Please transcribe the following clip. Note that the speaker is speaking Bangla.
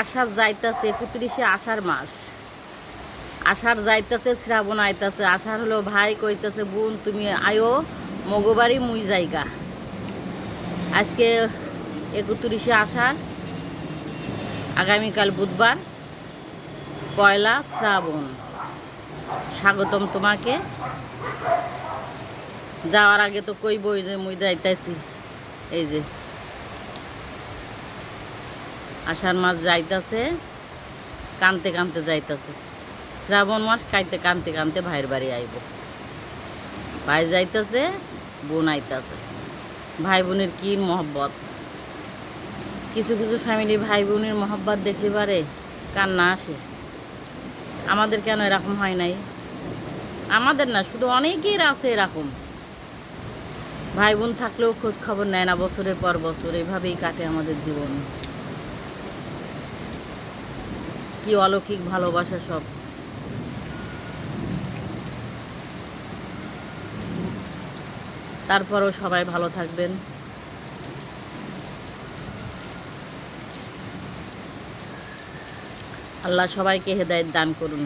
আষাঢ় যাইতেছে একত্রিশে আষাঢ় মাস। আষাঢ় যাইতেছে, শ্রাবণ আইতাছে। আষাঢ় হলো ভাই কইতেছে, বোন, তুমি আয়ো, মগবাড়ি মুই জায়গা আজকে একত্রিশে আষাঢ়, আগামীকাল বুধবার, পয়লা শ্রাবণ। স্বাগতম তোমাকে। যাওয়ার আগে তো কইবই যে মুই যাইতাছি। এই যে আষাঢ় মাস যাইতাছে, কানতে কানতে যাইতাছে। শ্রাবণ মাস কাইতে কানতে কানতে ভাইয়ের বাড়ি আইব। ভাই যাইতাছে, বোন আইতাছে। ভাই বোনের কি মহব্বত? কিছু কিছু ফ্যামিলি ভাই বোনের মহব্বত দেখলে পারে, কান্না আসে। আমাদের কেন এরকম হয় নাই? আমাদের না, শুধু অনেকের আছে এরকম। ভাই বোন থাকলেও খোঁজ খবর নেয় না, বছরের পর বছর। এভাবেই কাটে আমাদের জীবন। কি অলৌকিক ভালোবাসা সব? তারপরও সবাই ভালো থাকবেন। আল্লাহ সবাইকে হেদায়ত দান করুন।